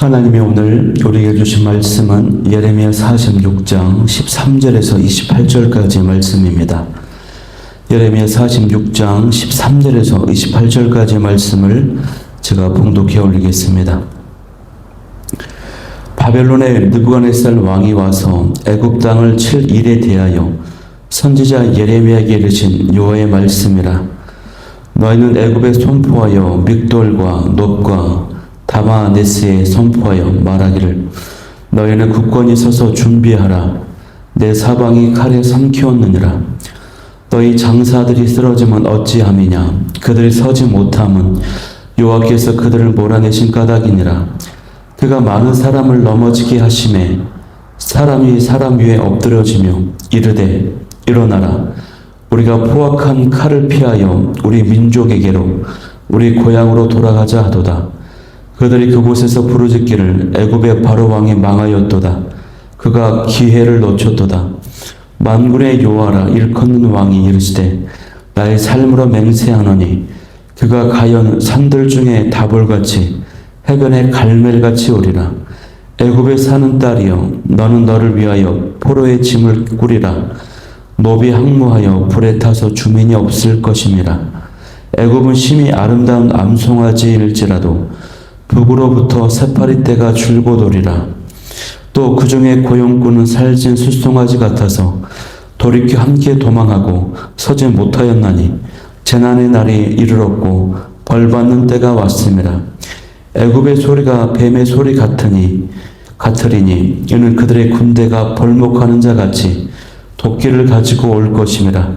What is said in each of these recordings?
하나님이 오늘 우리에게 주신 말씀은 예레미야 46장 13절에서 28절까지의 말씀입니다. 예레미야 46장 13절에서 28절까지의 말씀을 제가 봉독해 올리겠습니다. 바벨론의 느부갓네살 왕이 와서 애굽 땅을 칠 일에 대하여 선지자 예레미야에게 이르신 여호와의 말씀이라 너희는 애굽에 선포하여 믹돌과 놋과 다마네스에 선포하여 말하기를 너희는 굳건히 서서 준비하라. 내 사방이 칼에 삼키었느니라. 너희 장사들이 쓰러지면 어찌함이냐? 그들이 서지 못함은 여호와께서 그들을 몰아내신 까닭이니라. 그가 많은 사람을 넘어지게 하심에 사람이 사람 위에 엎드려지며 이르되 일어나라. 우리가 포악한 칼을 피하여 우리 민족에게로 우리 고향으로 돌아가자 하도다 그들이 그곳에서 부르짖기를 애굽의 바로 왕이 망하였도다. 그가 기회를 놓쳤도다. 만군의 여호와라 일컫는 왕이 이르시되 나의 삶으로 맹세하노니 그가 가연 산들 중에 다볼같이 해변의 갈멜같이 오리라. 애굽에 사는 딸이여 너는 너를 위하여 포로의 짐을 꾸리라. 노비 항모하여 불에 타서 주민이 없을 것임이라. 애굽은 심히 아름다운 암송아지일지라도 북으로부터 새파리 떼가 줄곧 오리라. 또 그 중에 고용꾼은 살진 숫송아지 같아서 돌이켜 함께 도망하고 서지 못하였나니 재난의 날이 이르렀고 벌받는 때가 왔음이라. 애굽의 소리가 뱀의 소리 같으니 같으리니 이는 그들의 군대가 벌목하는 자 같이 도끼를 가지고 올 것임이라.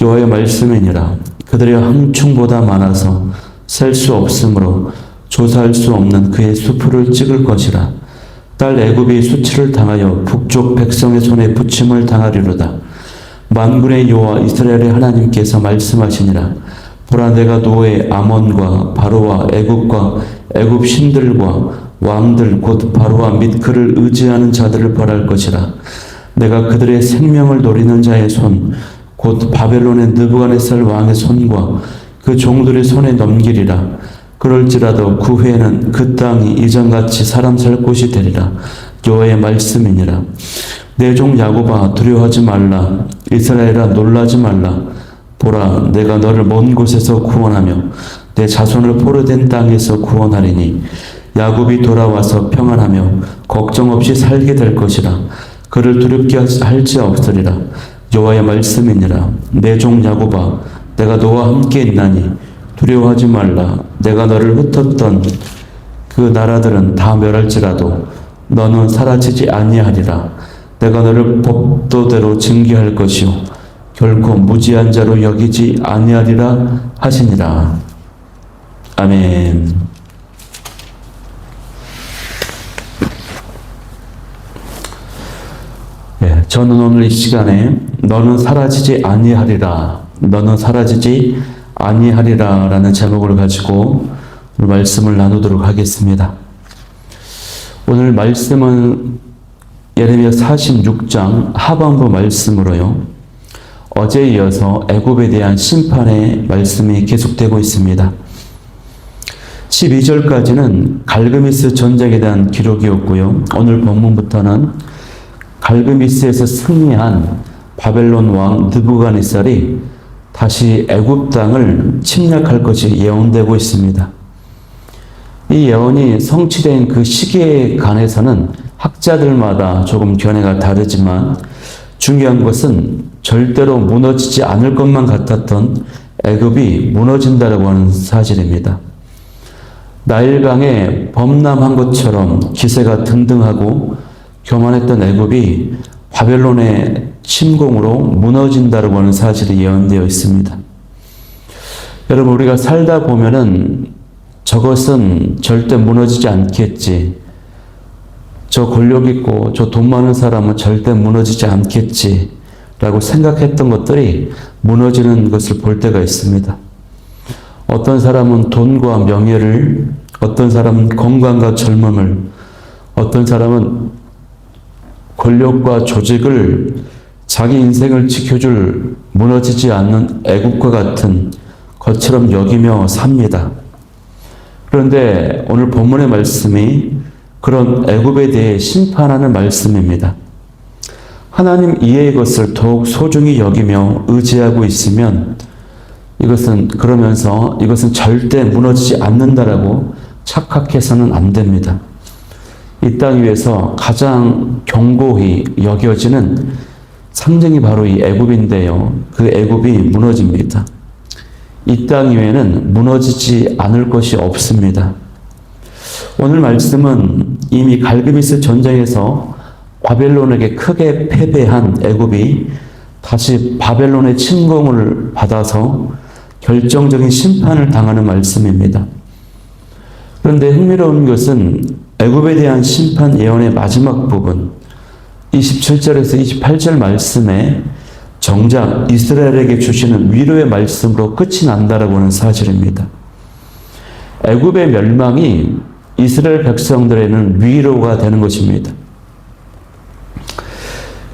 여호와의 말씀이니라. 그들의 항충보다 많아서 셀 수 없으므로 조사할 수 없는 그의 수풀을 찍을 것이라. 딸 애굽이 수치를 당하여 북쪽 백성의 손에 부침을 당하리로다. 만군의 여호와 이스라엘의 하나님께서 말씀하시니라. 보라 내가 노예 아몬과 바로와 애굽과 애굽 신들과 왕들 곧 바로와 및 그를 의지하는 자들을 벌할 것이라. 내가 그들의 생명을 노리는 자의 손 곧 바벨론의 느부갓네살 왕의 손과 그 종들의 손에 넘기리라 그럴지라도 그 후에는 그 땅이 이전같이 사람 살 곳이 되리라. 여호와의 말씀이니라. 내 종 야곱아 두려워하지 말라. 이스라엘아 놀라지 말라. 보라 내가 너를 먼 곳에서 구원하며 내 자손을 포로된 땅에서 구원하리니 야곱이 돌아와서 평안하며 걱정 없이 살게 될 것이라. 그를 두렵게 할지 없으리라. 여호와의 말씀이니라. 내 종 야곱아 내가 너와 함께 있나니 두려워하지 말라. 내가 너를 흩었던 그 나라들은 다 멸할지라도 너는 사라지지 아니하리라. 내가 너를 법도대로 징계할 것이요. 결코 무지한 자로 여기지 아니하리라 하시니라. 아멘. 예, 저는 오늘 이 시간에 너는 사라지지 아니하리라, 너는 사라지지 아니하리라라는 제목을 가지고 오늘 말씀을 나누도록 하겠습니다. 오늘 말씀은 예레미야 46장 하반부 말씀으로요. 어제에 이어서 애굽에 대한 심판의 말씀이 계속되고 있습니다. 12절까지는 갈그미스 전쟁에 대한 기록이었고요. 오늘 본문부터는 갈그미스에서 승리한 바벨론 왕 느부갓네살이 다시 애굽 땅을 침략할 것이 예언되고 있습니다. 이 예언이 성취된 그 시기에 관해서는 학자들마다 조금 견해가 다르지만 중요한 것은 절대로 무너지지 않을 것만 같았던 애굽이 무너진다라고 하는 사실입니다. 나일강에 범람한 것처럼 기세가 등등하고 교만했던 애굽이 바벨론의 침공으로 무너진다고 하는 사실이 예언되어 있습니다. 여러분 우리가 살다 보면은 저것은 절대 무너지지 않겠지. 저 권력 있고 저 돈 많은 사람은 절대 무너지지 않겠지. 라고 생각했던 것들이 무너지는 것을 볼 때가 있습니다. 어떤 사람은 돈과 명예를, 어떤 사람은 건강과 젊음을, 어떤 사람은 권력과 조직을 자기 인생을 지켜줄 무너지지 않는 애국과 같은 것처럼 여기며 삽니다. 그런데 오늘 본문의 말씀이 그런 애굽에 대해 심판하는 말씀입니다. 하나님 이해의 것을 더욱 소중히 여기며 의지하고 있으면 이것은 그러면서 이것은 절대 무너지지 않는다라고 착각해서는 안 됩니다. 이 땅 위에서 가장 견고히 여겨지는 상징이 바로 이 애굽인데요. 그 애굽이 무너집니다. 이땅 위에는 무너지지 않을 것이 없습니다. 오늘 말씀은 이미 갈그미스 전쟁에서 바벨론에게 크게 패배한 애굽이 다시 바벨론의 침공을 받아서 결정적인 심판을 당하는 말씀입니다. 그런데 흥미로운 것은 애굽에 대한 심판 예언의 마지막 부분 27절에서 28절 말씀에 정작 이스라엘에게 주시는 위로의 말씀으로 끝이 난다라고 하는 사실입니다. 애굽의 멸망이 이스라엘 백성들에는 위로가 되는 것입니다.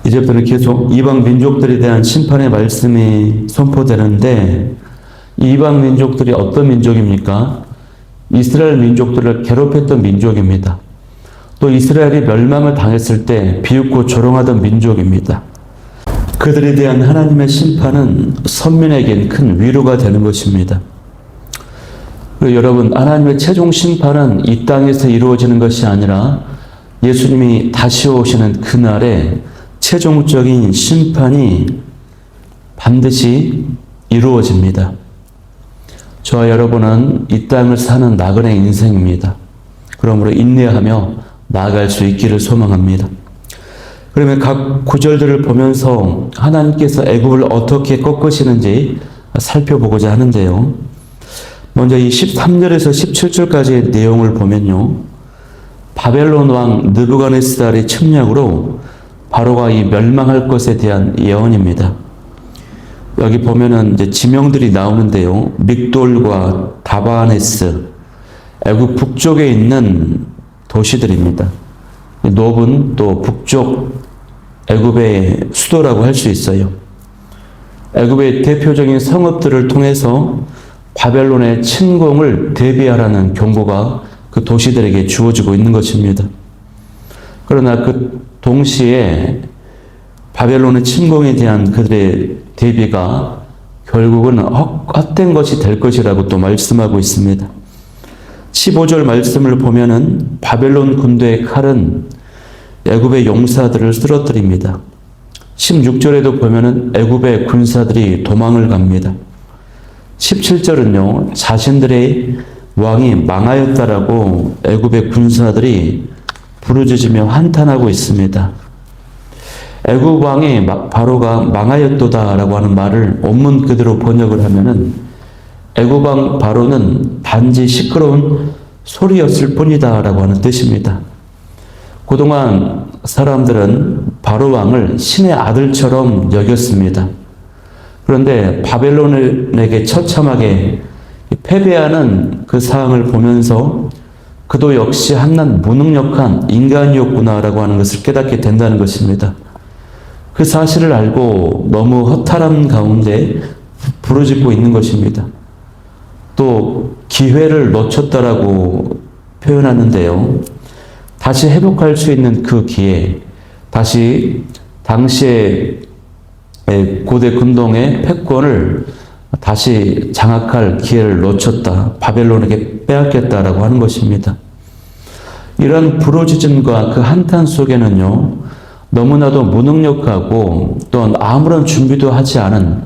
이제부터는 계속 이방 민족들에 대한 심판의 말씀이 선포되는데 이방 민족들이 어떤 민족입니까? 이스라엘 민족들을 괴롭혔던 민족입니다. 또 이스라엘이 멸망을 당했을 때 비웃고 조롱하던 민족입니다. 그들에 대한 하나님의 심판은 선민에겐 큰 위로가 되는 것입니다. 그리고 여러분, 하나님의 최종 심판은 이 땅에서 이루어지는 것이 아니라 예수님이 다시 오시는 그날에 최종적인 심판이 반드시 이루어집니다. 저와 여러분은 이 땅을 사는 나그네 인생입니다. 그러므로 인내하며 나아갈 수 있기를 소망합니다. 그러면 각 구절들을 보면서 하나님께서 애굽을 어떻게 꺾으시는지 살펴보고자 하는데요. 먼저 이 13절에서 17절까지의 내용을 보면요. 바벨론 왕 느부갓네살의 침략으로 바로가 이 멸망할 것에 대한 예언입니다. 여기 보면은 이제 지명들이 나오는데요. 믹돌과 다바네스, 애굽 북쪽에 있는 도시들입니다. 노브는 또 북쪽 애굽의 수도라고 할 수 있어요. 애굽의 대표적인 성읍들을 통해서 바벨론의 침공을 대비하라는 경고가 그 도시들에게 주어지고 있는 것입니다. 그러나 그 동시에 바벨론의 침공에 대한 그들의 대비가 결국은 헛된 것이 될 것이라고 또 말씀하고 있습니다. 15절 말씀을 보면은 바벨론 군대의 칼은 애굽의 용사들을 쓰러뜨립니다. 16절에도 보면은 애굽의 군사들이 도망을 갑니다. 17절은요. 자신들의 왕이 망하였다라고 애굽의 군사들이 부르짖으며 한탄하고 있습니다. 애굽 왕이 바로가 망하였도다라고 하는 말을 원문 그대로 번역을 하면은 애굽 왕 바로는 단지 시끄러운 소리였을 뿐이다라고 하는 뜻입니다. 그동안 사람들은 바로 왕을 신의 아들처럼 여겼습니다. 그런데 바벨론에게 처참하게 패배하는 그 상황을 보면서 그도 역시 한낱 무능력한 인간이었구나라고 하는 것을 깨닫게 된다는 것입니다. 그 사실을 알고 너무 허탈한 가운데 부르짖고 있는 것입니다. 또 기회를 놓쳤다라고 표현하는데요. 다시 회복할 수 있는 그 기회, 다시 당시의 고대 근동의 패권을 다시 장악할 기회를 놓쳤다. 바벨론에게 빼앗겼다라고 하는 것입니다. 이런 부르짖음과 그 한탄 속에는요, 너무나도 무능력하고 또 아무런 준비도 하지 않은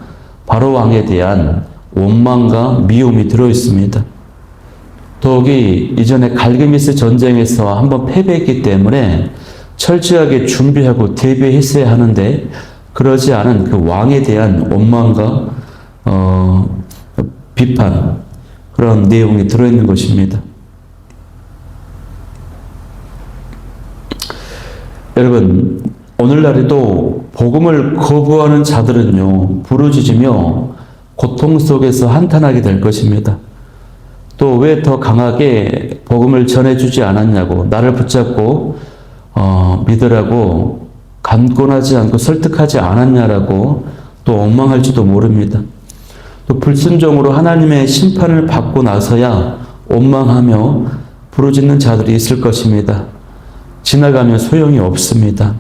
바로 왕에 대한 원망과 미움이 들어 있습니다. 더욱이 이전에 갈그미스 전쟁에서 한번 패배했기 때문에 철저하게 준비하고 대비했어야 하는데 그러지 않은 그 왕에 대한 원망과 어, 비판 그런 내용이 들어있는 것입니다. 여러분 오늘날에도 복음을 거부하는 자들은요 부르짖으며 고통 속에서 한탄하게 될 것입니다. 또 왜 더 강하게 복음을 전해주지 않았냐고 나를 붙잡고 어, 믿으라고 감권하지 않고 설득하지 않았냐라고 또 원망할지도 모릅니다. 또 불순종으로 하나님의 심판을 받고 나서야 원망하며 부르짖는 자들이 있을 것입니다. 지나가면 소용이 없습니다.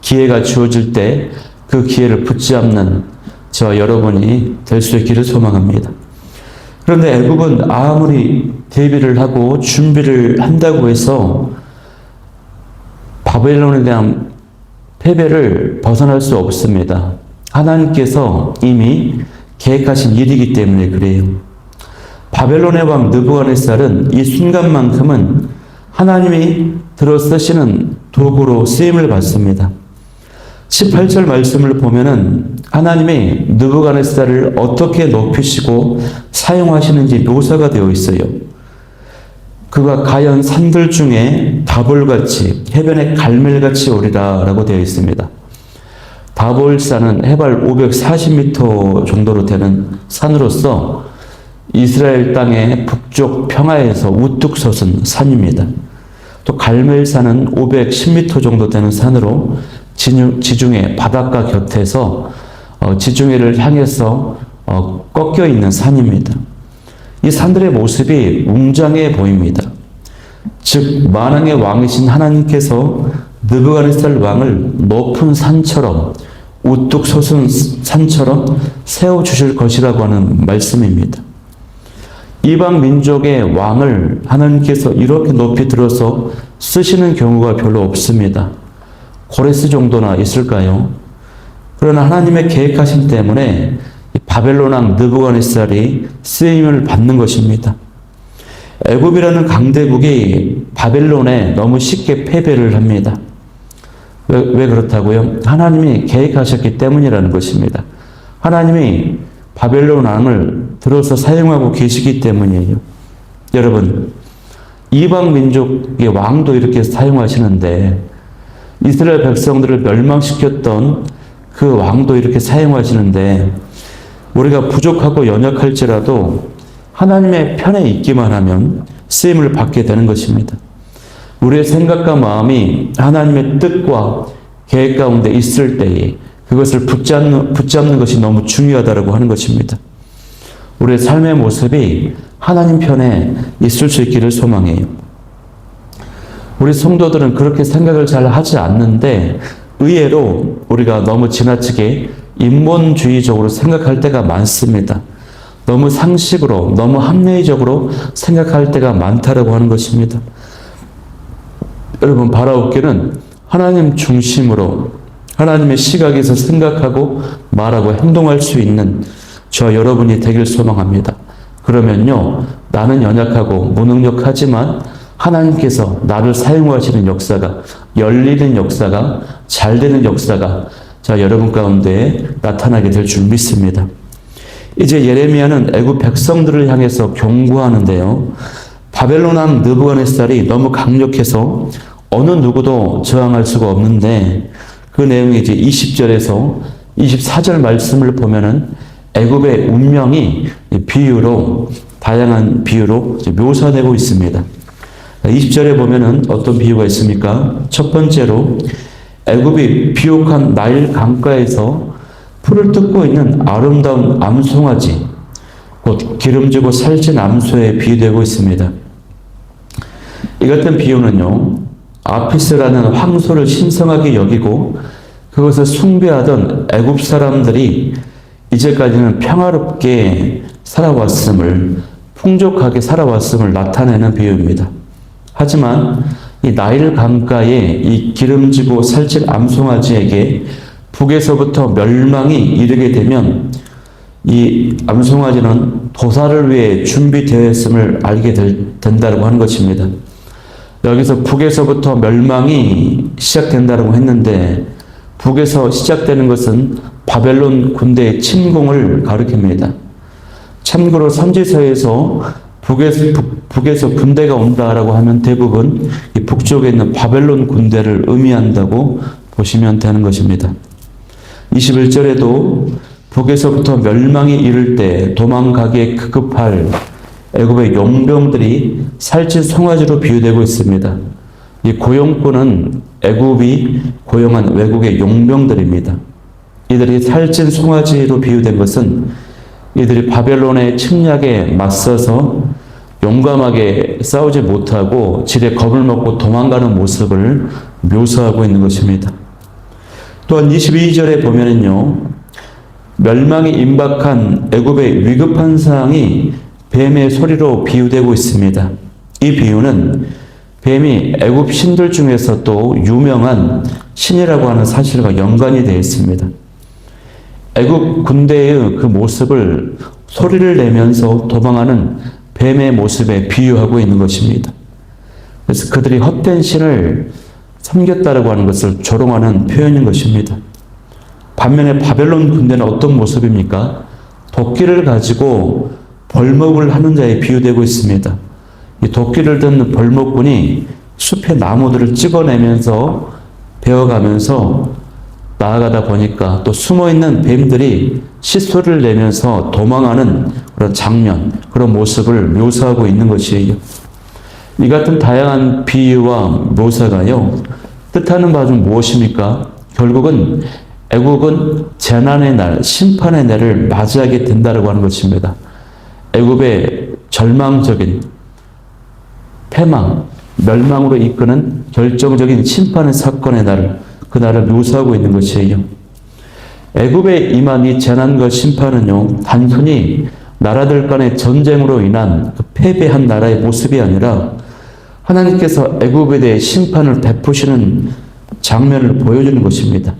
기회가 주어질 때 그 기회를 붙잡는 저와 여러분이 될 수 있기를 소망합니다. 그런데 애굽은 아무리 대비를 하고 준비를 한다고 해서 바벨론에 대한 패배를 벗어날 수 없습니다. 하나님께서 이미 계획하신 일이기 때문에 그래요. 바벨론의 왕 느부갓네살은 이 순간만큼은 하나님이 들어 쓰시는 도구로 쓰임을 받습니다. 18절 말씀을 보면은 하나님이 느부갓네살을 어떻게 높이시고 사용하시는지 묘사가 되어 있어요. 그가 가연 산들 중에 다볼같이 해변의 갈멜같이 오리라라고 되어 있습니다. 다볼산은 해발 540m 정도로 되는 산으로서 이스라엘 땅의 북쪽 평화에서 우뚝 솟은 산입니다. 또 갈멜산은 510m 정도 되는 산으로 지중해 바닷가 곁에서 어, 지중해를 향해서 어, 꺾여 있는 산입니다. 이 산들의 모습이 웅장해 보입니다. 즉 만왕의 왕이신 하나님께서 느부갓네살 왕을 높은 산처럼 우뚝 솟은 산처럼 세워 주실 것이라고 하는 말씀입니다. 이방 민족의 왕을 하나님께서 이렇게 높이 들어서 쓰시는 경우가 별로 없습니다. 고레스 정도나 있을까요? 그러나 하나님의 계획하심 때문에 바벨론 왕 느부갓네살이 쓰임을 받는 것입니다. 애굽이라는 강대국이 바벨론에 너무 쉽게 패배를 합니다. 왜, 왜 그렇다고요? 하나님이 계획하셨기 때문이라는 것입니다. 하나님이 바벨론 왕을 들어서 사용하고 계시기 때문이에요. 여러분, 이방 민족의 왕도 이렇게 사용하시는데 이스라엘 백성들을 멸망시켰던 그 왕도 이렇게 사용하시는데 우리가 부족하고 연약할지라도 하나님의 편에 있기만 하면 쓰임을 받게 되는 것입니다. 우리의 생각과 마음이 하나님의 뜻과 계획 가운데 있을 때에 그것을 붙잡는, 붙잡는 것이 너무 중요하다고 하는 것입니다. 우리의 삶의 모습이 하나님 편에 있을 수 있기를 소망해요. 우리 성도들은 그렇게 생각을 잘 하지 않는데 의외로 우리가 너무 지나치게 인본주의적으로 생각할 때가 많습니다. 너무 상식으로, 너무 합리적으로 생각할 때가 많다라고 하는 것입니다. 여러분, 바라옵기는 하나님 중심으로 하나님의 시각에서 생각하고 말하고 행동할 수 있는 저 여러분이 되길 소망합니다. 그러면요, 나는 연약하고 무능력하지만 하나님께서 나를 사용하시는 역사가, 열리는 역사가, 잘 되는 역사가 자, 여러분 가운데 나타나게 될 줄 믿습니다. 이제 예레미야는 애굽 백성들을 향해서 경고하는데요. 바벨론 왕 느부갓네살이 너무 강력해서 어느 누구도 저항할 수가 없는데 그 내용이 이제 20절에서 24절 말씀을 보면은 애굽의 운명이 비유로 다양한 비유로 묘사되고 있습니다. 20절에 보면은 어떤 비유가 있습니까? 첫 번째로 애굽이 비옥한 나일 강가에서 풀을 뜯고 있는 아름다운 암송아지, 곧 기름지고 살찐 암소에 비유되고 있습니다. 이 같은 비유는요, 아피스라는 황소를 신성하게 여기고 그것을 숭배하던 애굽 사람들이 이제까지는 평화롭게 살아왔음을, 풍족하게 살아왔음을 나타내는 비유입니다. 하지만 이 나일 강가에 이 기름지고 살찐 암송아지에게 북에서부터 멸망이 이르게 되면 이 암송아지는 도사를 위해 준비되어 있음을 알게 될, 된다고 하는 것입니다. 여기서 북에서부터 멸망이 시작된다고 했는데 북에서 시작되는 것은 바벨론 군대의 침공을 가리킵니다. 참고로 선지서에서 북에서, 북, 에서 군대가 온다라고 하면 대부분 이 북쪽에 있는 바벨론 군대를 의미한다고 보시면 되는 것입니다. 21절에도 북에서부터 멸망이 이를 때 도망가기에 급급할 애굽의 용병들이 살찐 송아지로 비유되고 있습니다. 이 고용꾼은 애굽이 고용한 외국의 용병들입니다. 이들이 살찐 송아지로 비유된 것은 이들이 바벨론의 침략에 맞서서 용감하게 싸우지 못하고 지레 겁을 먹고 도망가는 모습을 묘사하고 있는 것입니다. 또한 22절에 보면은요. 멸망이 임박한 애굽의 위급한 상황이 뱀의 소리로 비유되고 있습니다. 이 비유는 뱀이 애굽 신들 중에서 또 유명한 신이라고 하는 사실과 연관이 되어 있습니다. 애굽 군대의 그 모습을 소리를 내면서 도망하는 뱀의 모습에 비유하고 있는 것입니다. 그래서 그들이 헛된 신을 섬겼다라고 하는 것을 조롱하는 표현인 것입니다. 반면에 바벨론 군대는 어떤 모습입니까? 도끼를 가지고 벌목을 하는 자에 비유되고 있습니다. 이 도끼를 든 벌목꾼이 숲의 나무들을 찍어내면서 베어가면서 나아가다 보니까 또 숨어 있는 뱀들이 시소를 내면서 도망하는 그런 장면, 그런 모습을 묘사하고 있는 것이에요. 이 같은 다양한 비유와 묘사가요, 뜻하는 바는 무엇입니까? 결국은 애국은 재난의 날, 심판의 날을 맞이하게 된다고 하는 것입니다. 애굽의 절망적인 패망, 멸망으로 이끄는 결정적인 심판의 사건의 날을 그 날을 묘사하고 있는 것이에요. 애굽에 임한 이 재난과 심판은요 단순히 나라들 간의 전쟁으로 인한 그 패배한 나라의 모습이 아니라 하나님께서 애굽에 대해 심판을 베푸시는 장면을 보여주는 것입니다.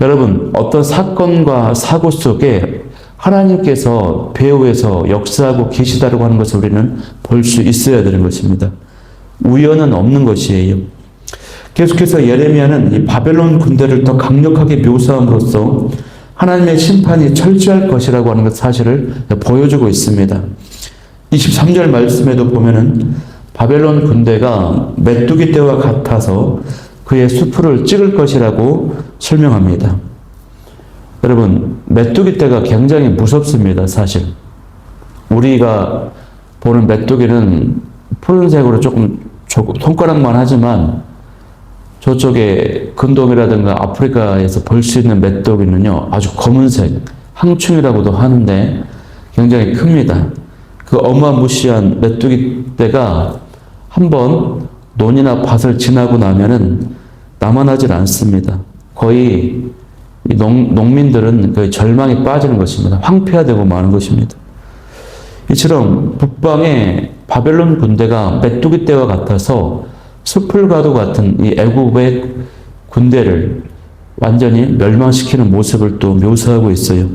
여러분 어떤 사건과 사고 속에 하나님께서 배후에서 역사하고 계시다고 하는 것을 우리는 볼 수 있어야 되는 것입니다. 우연은 없는 것이에요. 계속해서 예레미야는 이 바벨론 군대를 더 강력하게 묘사함으로써 하나님의 심판이 철저할 것이라고 하는 것 사실을 보여주고 있습니다. 23절 말씀에도 보면은 바벨론 군대가 메뚜기 떼와 같아서 그의 수풀을 찍을 것이라고 설명합니다. 여러분, 메뚜기 떼가 굉장히 무섭습니다, 사실. 우리가 보는 메뚜기는 푸른색으로 조금 손가락만 하지만 저쪽에 근동이라든가 아프리카에서 볼 수 있는 메뚜기는요, 아주 검은색, 항충이라고도 하는데 굉장히 큽니다. 그 어마무시한 메뚜기 떼가 한 번 논이나 밭을 지나고 나면은 남아나질 않습니다. 거의 농, 농민들은 그 절망에 빠지는 것입니다. 황폐화되고 마는 것입니다. 이처럼 북방의 바벨론 군대가 메뚜기 떼와 같아서 숲을과도 같은 이 애굽의 군대를 완전히 멸망시키는 모습을 또 묘사하고 있어요.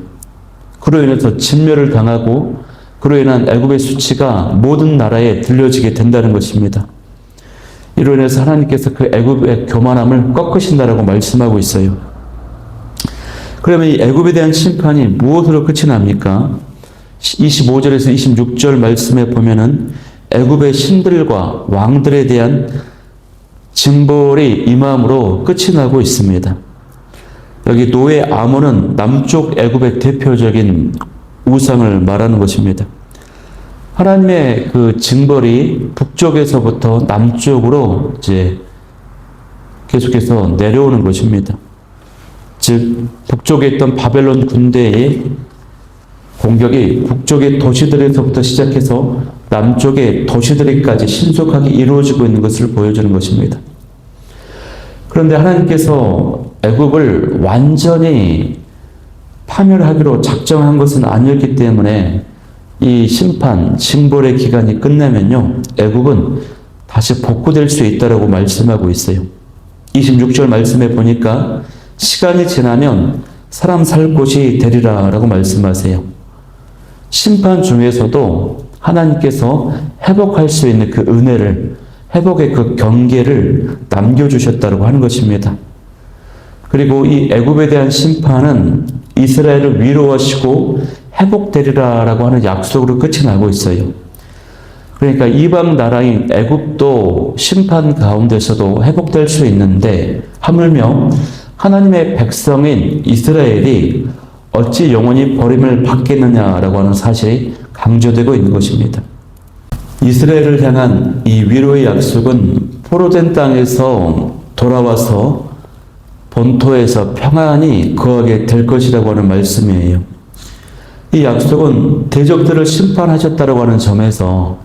그로 인해서 진멸을 당하고 그로 인한 애굽의 수치가 모든 나라에 들려지게 된다는 것입니다. 이로 인해서 하나님께서 그 애굽의 교만함을 꺾으신다라고 말씀하고 있어요. 그러면 이 애굽에 대한 심판이 무엇으로 끝이 납니까? 25절에서 26절 말씀에 보면은 애굽의 신들과 왕들에 대한 징벌이 임함으로 끝이 나고 있습니다. 여기 노예 아몬은 남쪽 애굽의 대표적인 우상을 말하는 것입니다. 하나님의 그 징벌이 북쪽에서부터 남쪽으로 이제 계속해서 내려오는 것입니다. 즉 북쪽에 있던 바벨론 군대의 공격이 북쪽의 도시들에서부터 시작해서 남쪽의 도시들에까지 신속하게 이루어지고 있는 것을 보여주는 것입니다. 그런데 하나님께서 애굽을 완전히 파멸하기로 작정한 것은 아니었기 때문에 이 심판, 징벌의 기간이 끝나면요, 애굽은 다시 복구될 수 있다라고 말씀하고 있어요. 26절 말씀에 보니까 시간이 지나면 사람 살 곳이 되리라라고 말씀하세요. 심판 중에서도 하나님께서 회복할 수 있는 그 은혜를 회복의 그 경계를 남겨주셨다고 하는 것입니다. 그리고 이 애굽에 대한 심판은 이스라엘을 위로하시고 회복되리라라고 하는 약속으로 끝이 나고 있어요. 그러니까 이방 나라인 애굽도 심판 가운데서도 회복될 수 있는데 하물며 하나님의 백성인 이스라엘이 어찌 영원히 버림을 받겠느냐라고 하는 사실이 강조되고 있는 것입니다. 이스라엘을 향한 이 위로의 약속은 포로된 땅에서 돌아와서 본토에서 평안히 거하게 될 것이라고 하는 말씀이에요. 이 약속은 대적들을 심판하셨다고 하는 점에서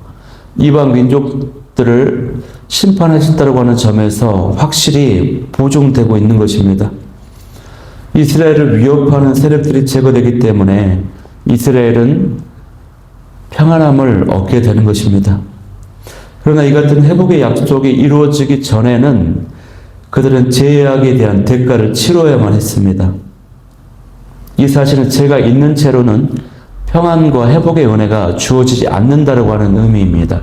이방 민족들을 심판하신다고 하는 점에서 확실히 보존되고 있는 것입니다. 이스라엘을 위협하는 세력들이 제거되기 때문에 이스라엘은 평안함을 얻게 되는 것입니다. 그러나 이 같은 회복의 약속이 이루어지기 전에는 그들은 제약에 대한 대가를 치러야만 했습니다. 이 사실은 제가 있는 채로는 평안과 회복의 은혜가 주어지지 않는다고 하는 의미입니다.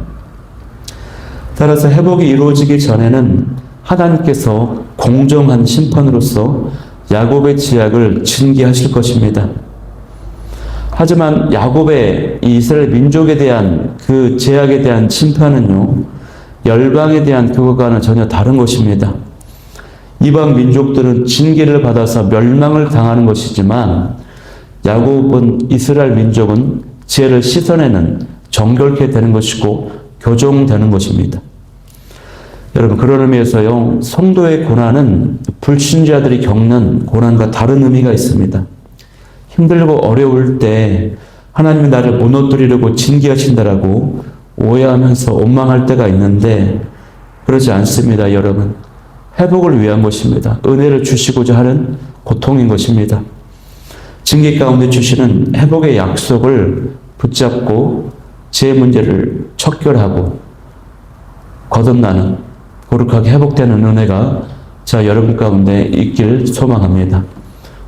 따라서 회복이 이루어지기 전에는 하나님께서 공정한 심판으로서 야곱의 지약을 징계하실 것입니다. 하지만 야곱의 이 이스라엘 민족에 대한 그 제약에 대한 심판은요, 열방에 대한 그것과는 전혀 다른 것입니다. 이방 민족들은 징계를 받아서 멸망을 당하는 것이지만 야곱은 이스라엘 민족은 죄를 씻어내는 정결케 되는 것이고 교정되는 것입니다. 여러분 그런 의미에서요 성도의 고난은 불신자들이 겪는 고난과 다른 의미가 있습니다. 힘들고 어려울 때 하나님이 나를 무너뜨리려고 징계하신다라고 오해하면서 원망할 때가 있는데 그러지 않습니다, 여러분. 회복을 위한 것입니다. 은혜를 주시고자 하는 고통인 것입니다. 징계 가운데 주시는 회복의 약속을 붙잡고 제 문제를 척결하고 거듭나는 거룩하게 회복되는 은혜가 자 여러분 가운데 있길 소망합니다.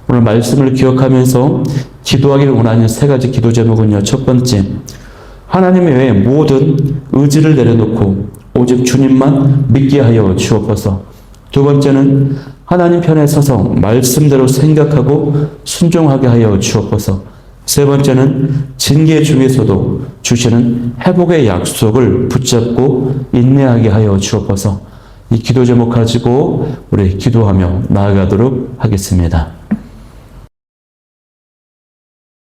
오늘 말씀을 기억하면서 기도하기를 원하는 세 가지 기도 제목은요. 첫 번째, 하나님 외에 모든 의지를 내려놓고 오직 주님만 믿게 하여 주옵소서. 두 번째는 하나님 편에 서서 말씀대로 생각하고 순종하게 하여 주옵소서. 세 번째는 징계 중에서도 주시는 회복의 약속을 붙잡고 인내하게 하여 주옵소서. 이 기도 제목 가지고 우리 기도하며 나아가도록 하겠습니다.